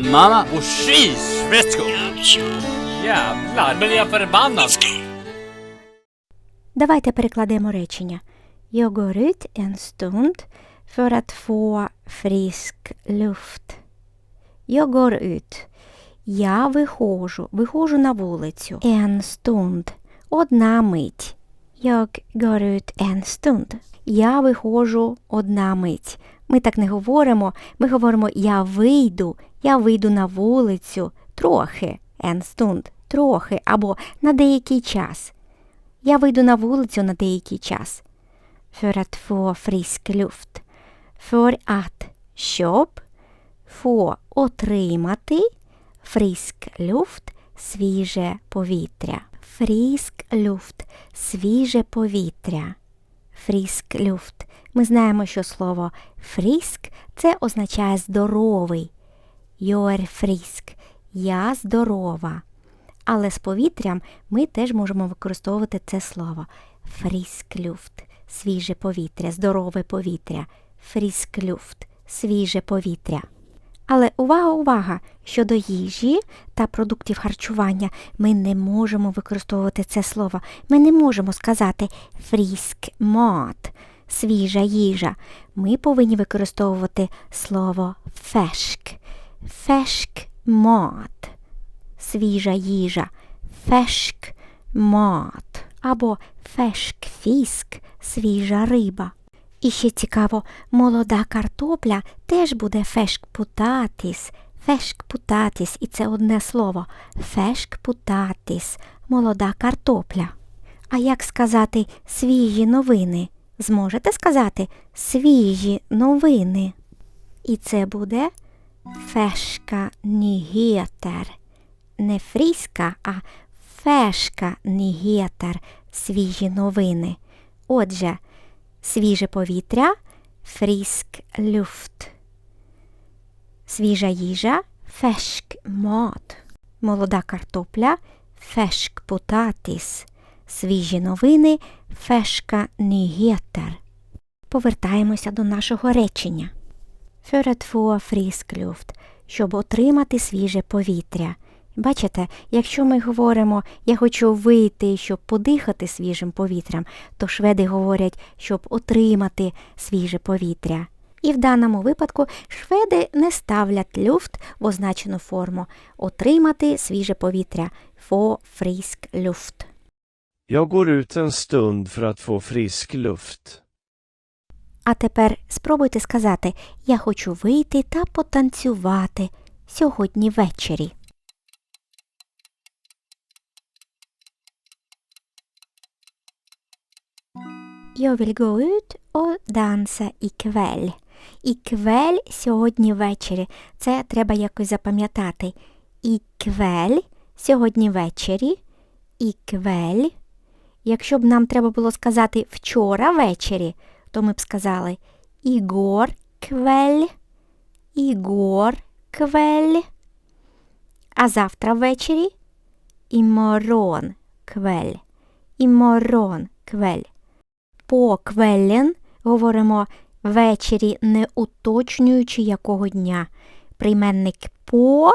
Mamma och skisvätskor! Jävlar, men jag är förbannad! Давайте перекладемо речення. Jag går ut en stund för att få frisk luft. Jag går ut. Я виходжу, виходжу на вулицю. En stund. Одна мить. Jag går ut en stund. Я виходжу одна мить. Ми так не говоримо. Ми говоримо я вийду, я вийду на вулицю трохи. En. Трохи або на деякий час. Я вийду на вулицю на деякий час. För att få frisk luft. Щоб, få, отримати, frisk luft, свіже повітря. Frisk luft, свіже повітря. Frisk luft. Ми знаємо, що слово frisk – це означає здоровий. Är frisk. Я здорова. Але з повітрям ми теж можемо використовувати це слово luft – свіже повітря, здорове повітря, luft – свіже повітря. Але увага, увага! Щодо їжі та продуктів харчування ми не можемо використовувати це слово. Ми не можемо сказати frisk mat – свіжа їжа. Ми повинні використовувати слово färsk – färsk mat – свіжа їжа, färsk mat або färsk fisk – свіжа риба. І ще цікаво, молода картопля теж буде färsk potatis, і це одне слово potatis – молода картопля. А як сказати свіжі новини? Зможете сказати свіжі новини? І це буде färska nyheter. Не фріска, а фешка nyheter – свіжі новини. Отже, свіже повітря frisk luft. Свіжа їжа färsk mat. Молода картопля färsk potatis. Свіжі новини färska nyheter. Повертаємося до нашого речення. För frisk luft, щоб отримати свіже повітря. Бачите, якщо ми говоримо я хочу вийти, щоб подихати свіжим повітрям, то шведи говорять, щоб отримати свіже повітря. І в даному випадку шведи не ставлять люфт в означену форму отримати свіже повітря få frisk luft. Jag går ut en stund för att få frisk luft. А тепер спробуйте сказати Я хочу вийти та потанцювати сьогодні ввечері. Jag vill gå ut och dansa ikväll. Іквель сьогодні ввечері. Це треба якось запам'ятати. Іквель сьогодні ввечері. Іквель. Якщо б нам треба було сказати вчора ввечері, то ми б сказали Ігор квель, Ігор квель. А завтра ввечері іморон квель, іморон квель. По квеллен говоримо ввечері, не уточнюючи якого дня. Прийменник по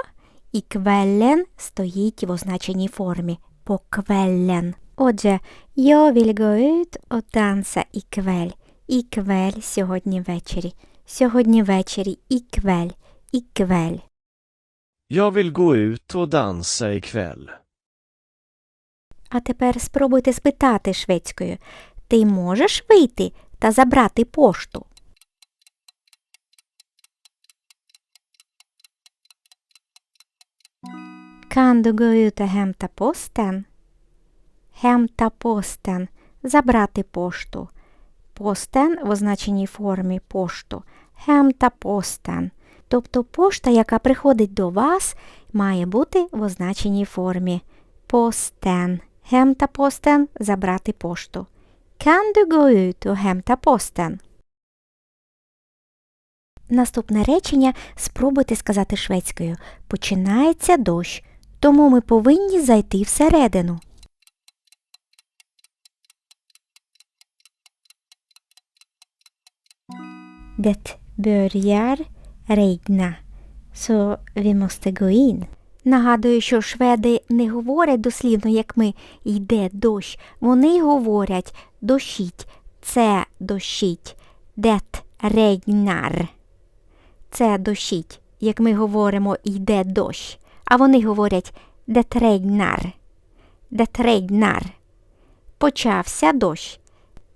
і квеллен стоїть в означеній формі по квеллен. Отже, я vill gå ut och dansa ikväll. Іквель сьогодні ввечері. Сьогодні ввечері іквель. Іквель. Jag vill gå ut och dansa ikväll. А тепер спробуйте спитати шведською. Ти можеш вийти та забрати пошту? Kan du gå ut och hämta забрати пошту. Постен в означеній формі пошту. Hämta posten. Тобто пошта, яка приходить до вас, має бути в означеній формі. Posten. Hämta posten – забрати пошту. Kan du gå ut och hämta posten? Наступне речення спробуйте сказати шведською. Починається дощ, тому ми повинні зайти всередину. Det börjar regna, Så vi måste gå in. Нагадую, що шведи не говорять дослівно, як ми йде дощ. Вони говорять дощить. Це дощить. Det regnar. Це дощить. Як ми говоримо йде дощ. А вони говорять det regnar. Det regnar. Почався дощ.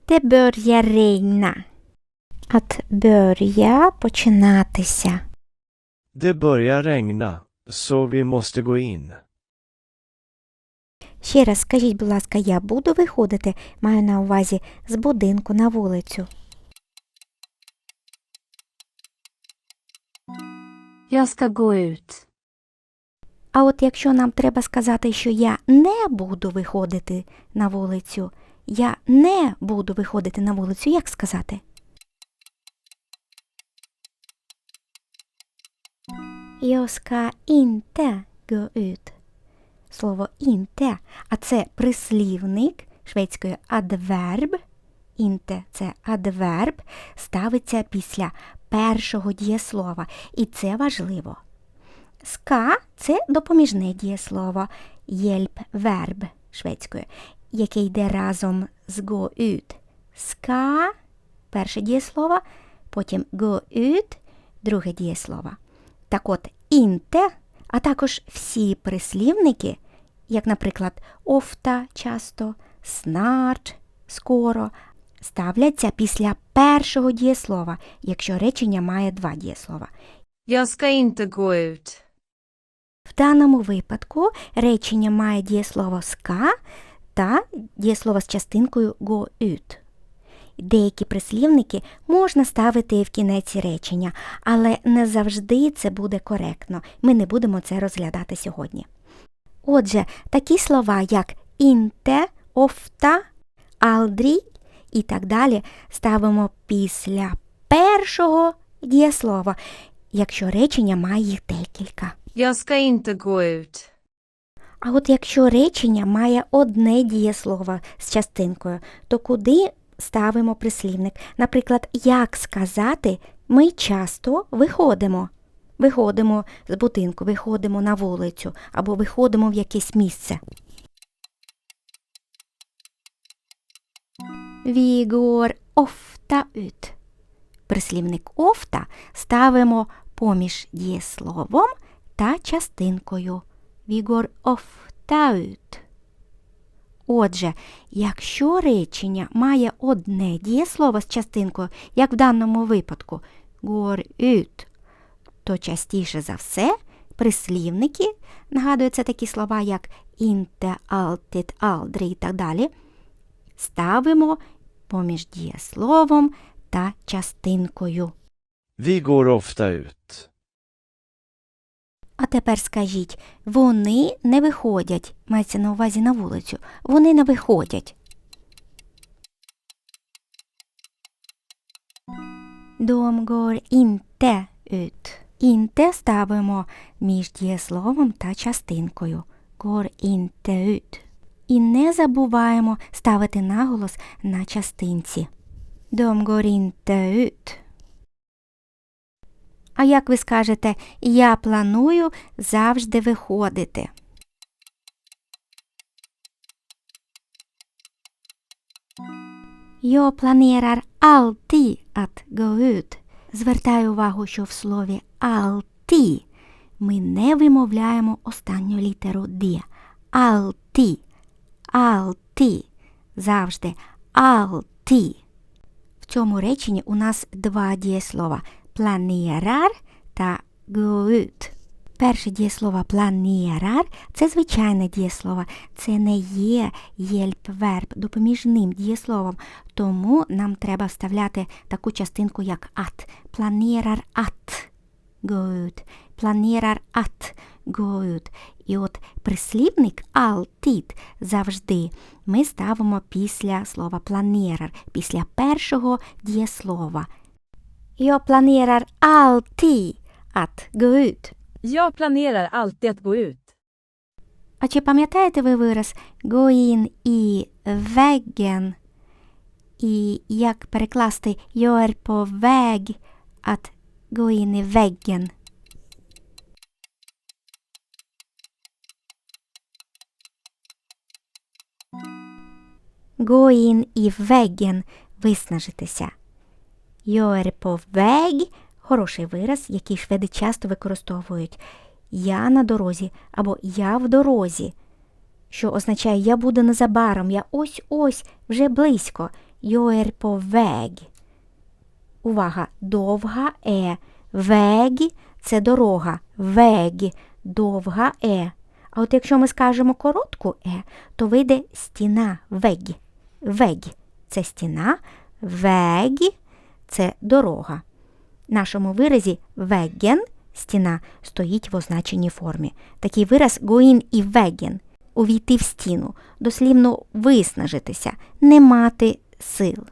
Det börjar regna. Att börja починатися. Det börjar regna, så vi måste gå in. Ще раз скажіть, будь ласка, я буду виходити, маю на увазі з будинку на вулицю. Jag ska gå ut. А от якщо нам треба сказати, що я не буду виходити на вулицю, я не буду виходити на вулицю, як сказати? Jag ska inte gå ut. Слово inte, а це прислівник шведською adverb. Inte – це adverb, ставиться після першого дієслова. І це важливо. Ска це допоміжне дієслово hjälpverb шведською, яке йде разом з go ut. Ска перше дієслово, потім go ut друге дієслово. Так от інте, а також всі прислівники, як, наприклад, офта часто, snart скоро, ставляться після першого дієслова, якщо речення має два дієслова. В даному випадку речення має дієслово ска та дієслово з частинкою go ut. Деякі прислівники можна ставити в кінець речення, але не завжди це буде коректно. Ми не будемо це розглядати сьогодні. Отже, такі слова, як інте, офта, алдрі і так далі ставимо після першого дієслова, якщо речення має їх декілька. А от якщо речення має одне дієслово з частинкою, то куди ставимо прислівник? Наприклад, як сказати, ми часто виходимо. Виходимо з будинку, виходимо на вулицю або виходимо в якесь місце. Vi går ofta. Прислівник ofta ставимо поміж дієсловом та частинкою. Vi går ofta. Отже, якщо речення має одне дієслово з частинкою, як в даному випадку ut, то частіше за все прислівники, нагадуються такі слова, як inte, alltid, aldrig і так далі, ставимо поміж дієсловом та частинкою. Vi ofta ut. А тепер скажіть, вони не виходять, мається на увазі на вулицю. Вони не виходять. De går inte ut. Inte ставимо між дієсловом та частинкою. Går inte ut. І не забуваємо ставити наголос на частинці. De går inte ut. А як ви скажете, я планую завжди виходити? Jag planerar alltid att gå. Звертаю увагу, що в слові «alltid» ми не вимовляємо останню літеру «д». «Alltid», «alltid», завжди «alltid». В цьому реченні у нас два дієслова planerar та ut. Перше дієслово planerar – це звичайне дієслово, це не є єльпверб допоміжним дієсловом, тому нам треба вставляти таку частинку, як at go ut. Planerar at go ut. І от прислівник alltid завжди ми ставимо після слова planerar, після першого дієслова. Jag planerar alltid att gå ut. Jag planerar alltid att gå ut. А чи пам'ятаєте ви вираз «go in» і «vägen»? І як перекласти «jag är på väg» att «gå in i väggen»? «Gå in i väggen» виснажитися. Väg хороший вираз, який шведи часто використовують. Я на дорозі або я в дорозі, що означає я буду незабаром, я ось-ось вже близько. Väg. Увага, довга е. Вег це дорога. Вег довга е. А от якщо ми скажемо коротку е, то вийде стіна вег. Вег це стіна, вег це дорога. В нашому виразі веген стіна стоїть в означеній формі. Такий вираз гоїн і веген увійти в стіну, дослівно виснажитися, не мати сил.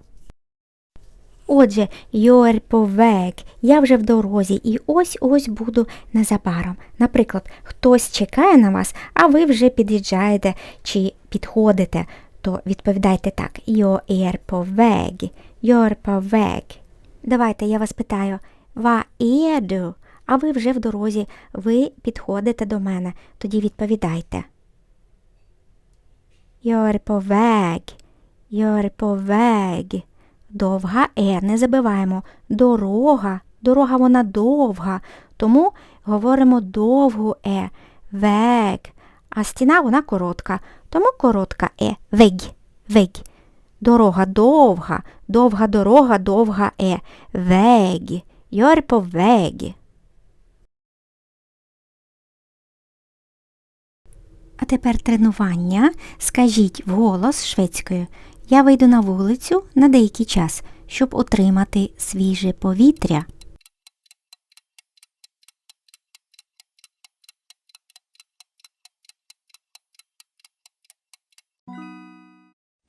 Отже, you're по век, я вже в дорозі і ось-ось буду незабаром. Наприклад, хтось чекає на вас, а ви вже під'їжджаєте чи підходите, то відповідайте так: Jag är på väg, Давайте я вас питаю, är du? А ви вже в дорозі, ви підходите до мене, тоді відповідайте. På väg. Довга е, не забиваємо. Дорога. Дорога вона довга. Тому говоримо довгу е. Вег. А стіна вона коротка. Тому коротка е. Вег. Вег. Дорога довга. Довга дорога, довга е. Вегі. Йорпо вегі. А тепер тренування. Скажіть вголос шведською. Я вийду на вулицю на деякий час, щоб отримати свіже повітря.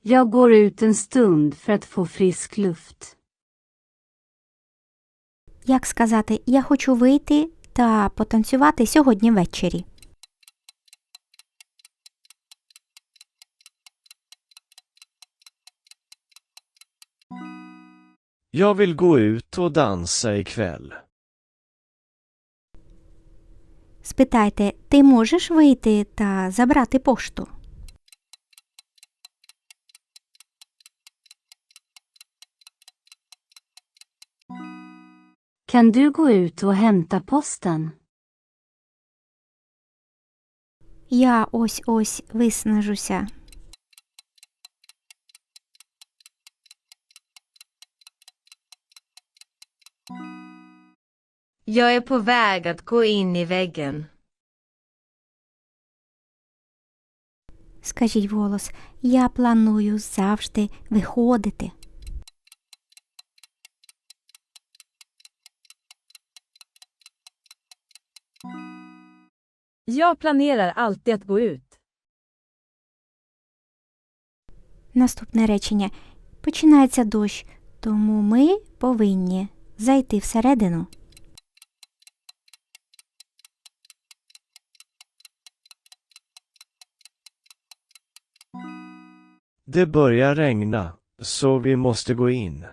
Jag går ut en stund för att få frisk luft. Як сказати, я хочу вийти та потанцювати сьогодні ввечері. Jag vill gå ut och dansa ikväll. Спитайте, ти можеш вийти та забрати пошту? Kan du gå ut och hämta posten? Я ось ось виснажуся. Jag är på väg att gå in i väggen. Скажіть вголос, я планую завжди виходити. Jag planerar alltid att gå ut. Наступне речення. Починається дощ, тому ми повинні зайти всередину. Det börjar regna, så vi måste gå in.